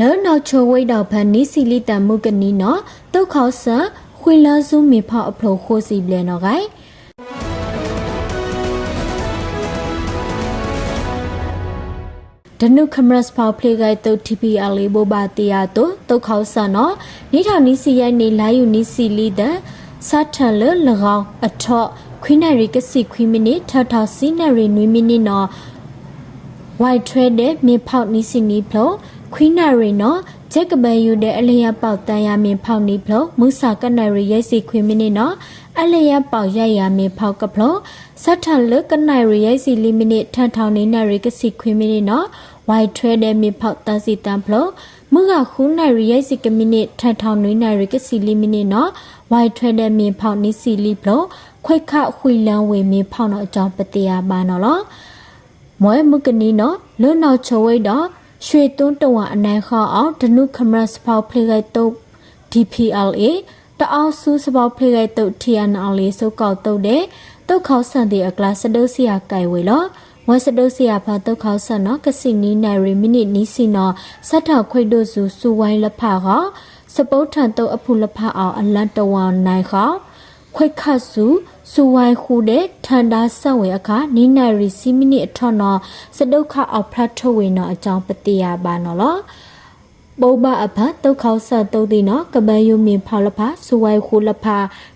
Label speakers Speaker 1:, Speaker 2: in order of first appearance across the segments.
Speaker 1: လောနောက်ချိုဝိတ်တော့ဖန်နီစီလီတန်မှုကနီနော်တုတ်ခေါဆန်ခွေလာစုမေဖောက်အဖလိုခိုးစီပလဲနော်ဂိုင်ဒနုခမရစ်ဖောက်ဖလေဂိုင်တုတ် TPL လေးဘောပါတီယာတုတုတ်ခေါဆန်နော်နိထောင်နီစီရိုက်နေလာယူနီစီလီတန်စထန်လ၎င်းအထော့ခွိနရီကစီခွိမိနစ်ထထစီနရီနွေမိနစ်နော် white trade တဲ့မြေဖောက်နီးစီနီဖလို့ ခွီနာရီနော်ဂျက်ကဘန်ယူတဲ့အလျက်ပေါက်တန်ရမြေဖောက်နီးဖလို့မူစာကနရီရိုက်စီခွေမိနစ်နော်အလျက်ပေါက်ရိုက်ရမြေဖောက်ကဖလို့စတ်ထလကနရီရိုက်စီလီမိနစ်ထန်ထောင်နေနရီကစီခွေမိနစ်နော် white trade တဲ့မြေဖောက်တန်စီတန်ဖလို့မူကခူးနရီရိုက်စီကမိနစ်ထန်ထောင်နေနရီကစီလီမိနစ်နော် white trade တဲ့မြေဖောက်နီးစီလီဖလို့ခွိခခွေလန်းဝေမြေဖောက်တော့အကြောင်းပတရားပါနော်လောမွဲမကနီနော်လွတ်နောက်ချဝိတ်တော့ ရွှေသွန်းတဝအနိုင်ခေါအောင်ဒနုခမရစဖောက်ဖလေကိုက်တုတ် DPLA တအောင်ဆူစဖောက်ဖလေကိုက်တုတ် TNL စုကောက်တုတ်တဲ့တုတ်ခေါဆန်တဲ့အကလာစဒုစီယာကိုင်ဝေလောဝစဒုစီယာဖာတုတ်ခေါဆန်နော်ကစီနီနိုင်ရီမိနစ်နီးစီနော်စတ်ထောက်ခွိတ်တို့စုစူဝိုင်းလဖကစပုတ်ထန်တုတ်အဖူလဖအောင်အလတ်တဝနိုင်ခေါ ခွိတ်ခတ်စုစူဝိုင်းခုတဲ့ထန်တာဆက်ဝင်အခါနီနိုင်ရီစီမိနစ်အထော့နော်စဒုခအောက်ဖတ်ထုတ်ဝင်နော်အကြောင်းပတိယပါနော်လောပုဘအဖတုတ်ခေါဆက်တုတ်ဒီနော်ကပန်းယုံမြင်ဖောက်လဖစူဝိုင်းခုလဖ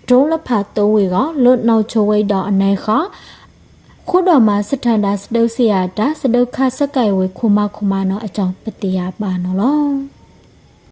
Speaker 1: ဒုံးလဖသုံးဝေကလွတ်နောက်ချိုဝိတ်တော့အနိုင်ခခုတော်မှာစထန်တာစတုတ်စီယာတာစဒုခစကိုင်ဝေခုမခုမနော်အကြောင်းပတိယပါနော်လော